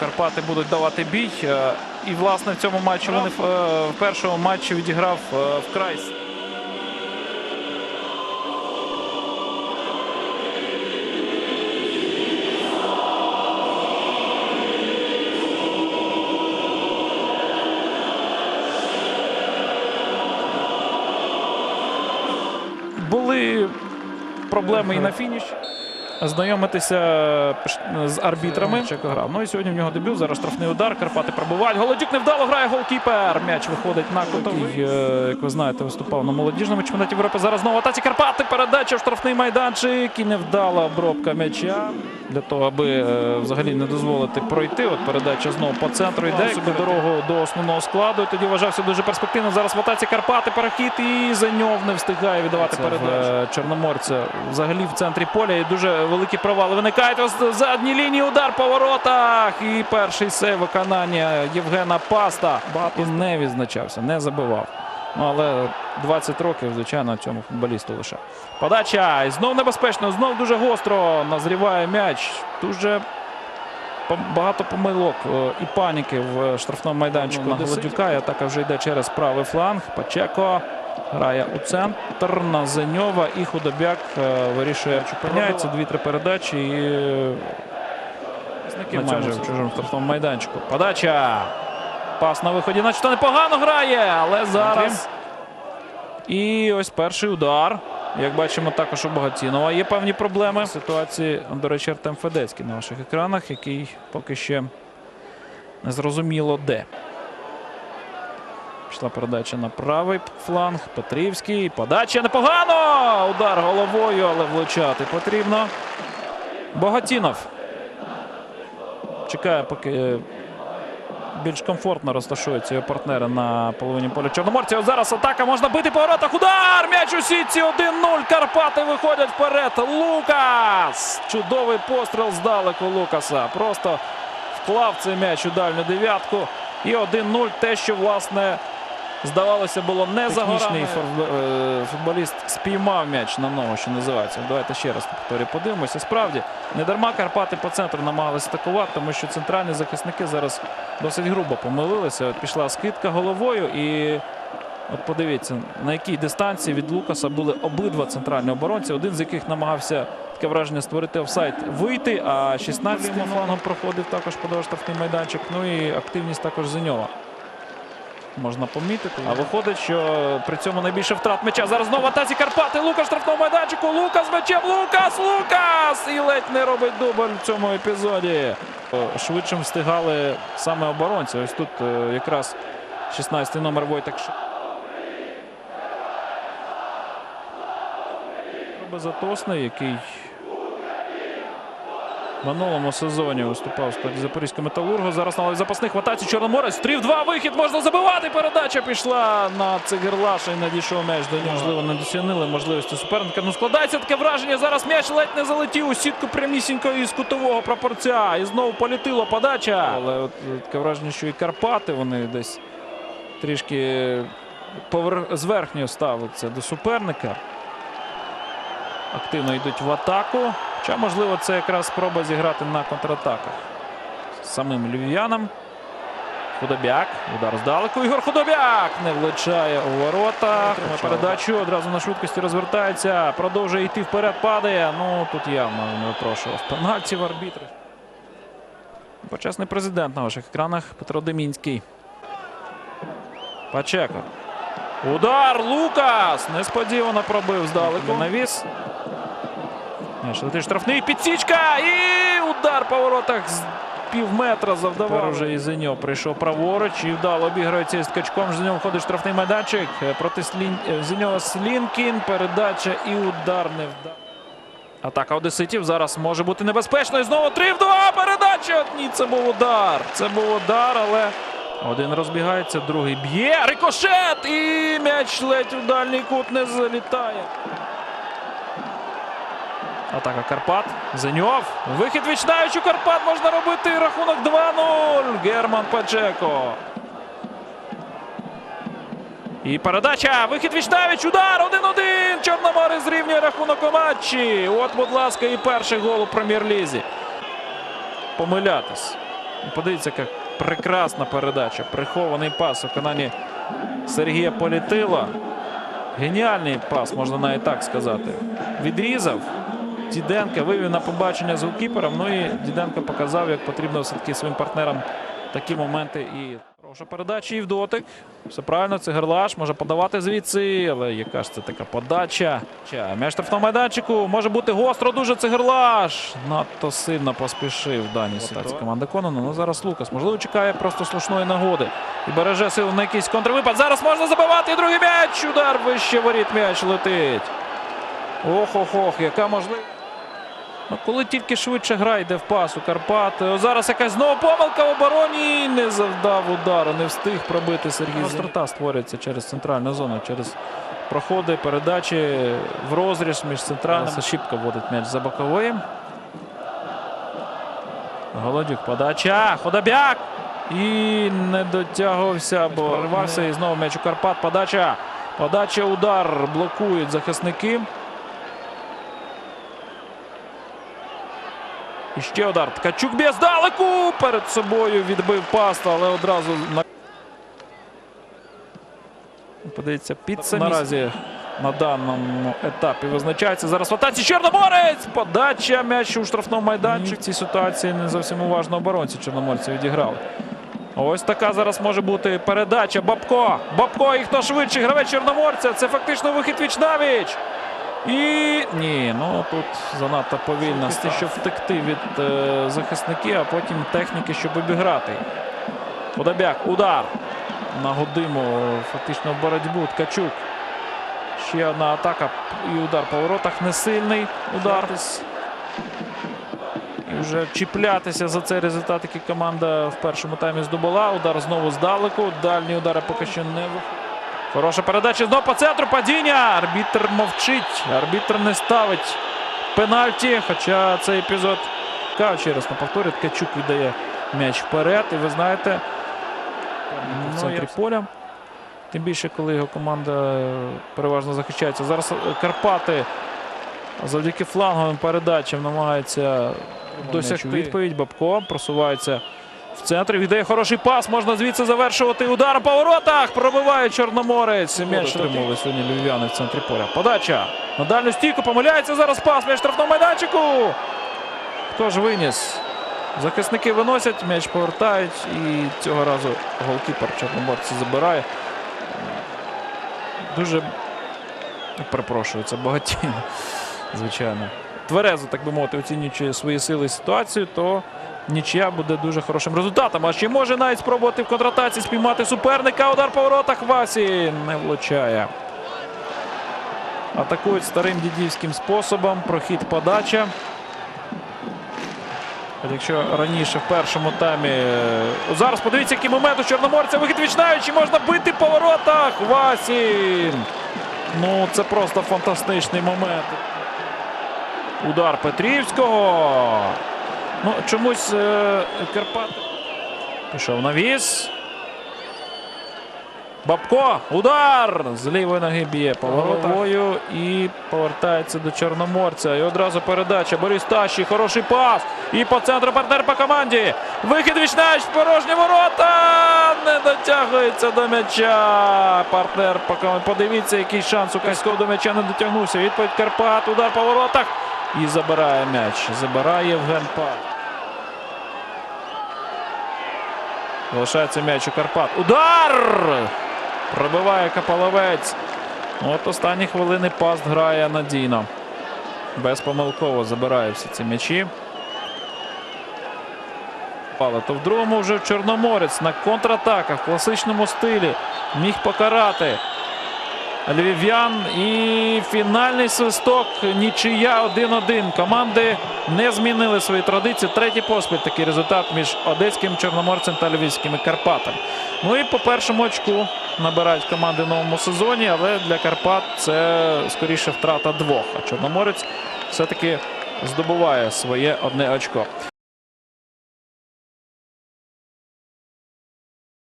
Карпати будуть давати бій. Е, І, власне, в цьому матчі вони в, е, першому матчі відіграв е, вкрай. Були проблеми і на фініші. Знайомитися е, з арбітрами. Чеко грав. Ну і сьогодні в нього дебют. Зараз штрафний удар. Карпати пробувають. Голодюк невдало грає голкіпер. М'яч виходить на кутовий. Е, Як ви знаєте, виступав на молодіжному чемпіонаті Європи. Зараз знову атаці Карпати. Передача в штрафний майданчик. І невдала обробка м'яча. Для того, аби е, взагалі не дозволити пройти. От передача знову по центру йде. Собі дорогу до основного складу. І тоді вважався дуже перспективно. Зараз в атаці Карпати перехід і Заньов не встигає віддавати передачу. Чорноморця взагалі в центрі поля. І дуже великі провали виникають. Ось в задній лінії удар по воротах. І перший сейв виконання Євгена Паста. Багато не відзначався, не забивав. Ну, але 20 років, звичайно, цьому футболісту лише. Подача. І знов небезпечно, знов дуже гостро назріває м'яч. Дуже багато помилок е, і паніки в штрафному майданчику на Голодюка. І атака вже йде через правий фланг. Пачеко грає у центр на Зеньова і Худобяк е, вирішує чупиняється. Дві-три передачі і е, на майже в чужому штрафному майданчику. Подача. Пас на виході, начебто непогано грає, але зараз. І ось перший удар. Як бачимо, також у Богатінова є певні проблеми. В ситуації, до речі, Артем Федецький на ваших екранах, який поки ще не зрозуміло де. Пішла передача на правий фланг. Петрівський. Подача непогано! Удар головою, але влучати потрібно. Богатінов. Чекає, поки більш комфортно розташуються його партнери на половині поля Чорноморця. От зараз атака можна бити по воротах. Удар! М'яч у сітці 1-0. Карпати виходять вперед. Лукас! Чудовий постріл здалеку Лукаса. Просто вклав цей м'яч у дальню дев'ятку. І 1-0. Те, що власне здавалося, було не за горами. Футболіст спіймав м'яч на ногу, що називається. Давайте ще раз повторю, подивимося. Справді, не дарма Карпати по центру намагалися атакувати, тому що центральні захисники зараз досить грубо помилилися. От пішла скидка головою і. От подивіться, на якій дистанції від Лукаса були обидва центральні оборонці, один з яких намагався таке враження створити офсайд вийти, а 16-м флангом проходив також подовж штрафний майданчик. Ну і активність також Зеньова. Можна помітити. А виходить, що при цьому найбільше втрат м'яча. Зараз знову атаці Карпати. Лукаш в штрафному майданчику. Лукас м'ячем. Лукас! Лукас! І ледь не робить дубль в цьому епізоді. Швидшим встигали саме оборонці. Ось тут е, якраз 16-й номер Войтак. Безотосний, який в минулому сезоні виступав складі Запорізького металургу. Зараз на лаві запасних в атаці Чорноморець. 3-2 вихід можна забивати. Передача пішла на Цигерлаша і надійшов м'яч до нього. Можливо, не досягнули можливості суперника. Ну складається таке враження. Зараз м'яч ледь не залетів у сітку прямісінько із кутового прапорця. І знову політила подача. Але от е, таке враження, що і Карпати вони десь трішки повер... зверхньо ставляться до суперника. Активно йдуть в атаку. Хоча, можливо, це якраз спроба зіграти на контратаках самим львів'янам. Худобяк. Удар здалеку. Ігор Худобяк не влучає у ворота. Отримує передачу. Одразу на швидкості розвертається. Продовжує йти вперед. Падає. Ну тут явно не випрошував пенальті в арбітри. Почесний президент на ваших екранах Петро Демінський. Пачеко. Удар Лукас! Несподівано пробив здалеку. Навіс. Летить штрафний. Підсічка! І удар по воротах з пів метра завдавав. Тепер вже і Зеньов прийшов праворуч і вдало обіграється із скачком. Зеньов входить в штрафний майданчик. Е, Проти Слін... е, Зеньова Слінкін. Передача і удар не вдав. Атака одеситів зараз може бути небезпечною. Знову 3 в 2. Передача. Ні, це був удар. Це був удар, але один розбігається, другий б'є. Рикошет! І м'яч ледь у дальній кут не залітає. Атака Карпат. Зеньов. Вихід відчинаючи Карпат можна робити. Рахунок 2-0. Герман Пачеко. І передача. Вихід Вічнавіч. Удар. 1-1. Чорноморець зрівнює рахунок у матчі. От, будь ласка, і перший гол у прем'єр-лізі. Помилятись. Подивіться, яка прекрасна передача. Прихований пас у виконанні Сергія Політила. Геніальний пас, можна навіть так сказати. Відрізав. Діденка вивів на побачення з голкіпером. Ну і Діденко показав, як потрібно все-таки своїм партнерам такі моменти. І хороша передача і в дотик. Все правильно, це Герлаш може подавати звідси, але яка ж це така подача? Ча, М'яч в штрафному майданчику може бути гостро дуже це Герлаш. Надто сильно поспішив в даній ситуації команда Конона. Ну зараз Лукас. Можливо, чекає просто слушної нагоди. І береже силу на якийсь контрвипад. Зараз можна забивати. І другий м'яч. Удар вище воріт м'яч летить. Ох-ох-ох, яка можливість. Ну, коли тільки швидше гра йде в пас у Карпати. О, зараз якась знову помилка в обороні. Не завдав удару, не встиг пробити Сергій. Острота створюється через центральну зону, через проходи, передачі в розріз між центральними. Шіпка вводить м'яч за боковим. Голодюк подача. Ходобяк. І не дотягувався, бо рвався. І знову м'яч у Карпат. Подача. Подача, удар. Блокують захисники. І ще удар. Ткачук б'є здалеку. Перед собою відбив пасту, але одразу на. Подивіться, під самі... наразі на даному етапі визначається. Зараз в атаці Чорноморець. Подача м'яч у штрафному майданчику. В цій ситуації не зовсім уважно оборонці чорноморці відіграли. Ось така зараз може бути передача. Бабко. Бабко і хто швидший гравець Чорноморця. Це фактично вихід віч навіч. І ні, ну тут занадто повільно. Те, щоб втекти від е, захисників, а потім техніки, щоб обіграти. Подобяк, удар. На годину фактично боротьбу. Ткачук. Ще одна атака і удар по воротах. Не сильний удар. І вже чіплятися за цей результат, який команда в першому таймі здобула. Удар знову здалеку. Дальні удари поки що не виходять. Хороша передача знову по центру. Падіння. Арбітр мовчить. Арбітр не ставить пенальті. Хоча цей епізод Кав ще раз на повторі. Ткачук віддає м'яч вперед. І ви знаєте, в центрі поля. Тим більше, коли його команда переважно захищається. Зараз е, Карпати завдяки фланговим передачам намагаються досягти відповідь. Бабко просувається в центрі. Віддає хороший пас. Можна звідси завершувати удар по воротах. Пробиває Чорноморець. М'яч отримали сьогодні львів'яни в центрі поля. Подача на дальню стійку. Помиляється зараз пас. М'яч штрафному майданчику. Хто ж виніс? Захисники виносять, м'яч повертають. І цього разу голкіпер Чорноморці забирає. Дуже перепрошую, це багатійно, звичайно. Тверезо, так би мовити, оцінюючи свої сили і ситуацію, то нічия буде дуже хорошим результатом. А ще може навіть спробувати в контратаці спіймати суперника. Удар по воротах Васі не влучає. Атакують старим дідівським способом. Прохід подача. Якщо раніше в першому таймі. е, Зараз подивіться, який момент у Чорноморця. Вихід вічнаючи, можна бити по воротах. Васін. Ну, це просто фантастичний момент. Удар Петрівського. Ну, чомусь е, Карпати. Пішов на віз. Бабко. Удар! З лівої ноги б'є поворотовою і повертається до Чорноморця. І одразу передача. Борис Тащі. Хороший пас. І по центру партнер по команді. Вихід вічнач в порожні ворота. Не дотягується до м'яча. Партнер по команді. Подивіться, який шанс у Каськов до м'яча не дотягнувся. Відповідь Карпат. Удар по воротах. І забирає м'яч. Забирає Євген Пак. Залишається м'яч у Карпат. Удар! Пробиває Капаловець. От останні хвилини паст грає надійно. Безпомилково забирає всі ці м'ячі. То в другому вже Чорноморець на контратаках в класичному стилі міг покарати львів'ян. І фінальний свисток нічия 1-1. Команди не змінили свої традиції. Третій поспіль такий результат між одеським чорноморцем та львівськими Карпатами. Ну і по першому очку набирають команди в новому сезоні, але для Карпат це скоріше втрата двох. А Чорноморець все-таки здобуває своє одне очко.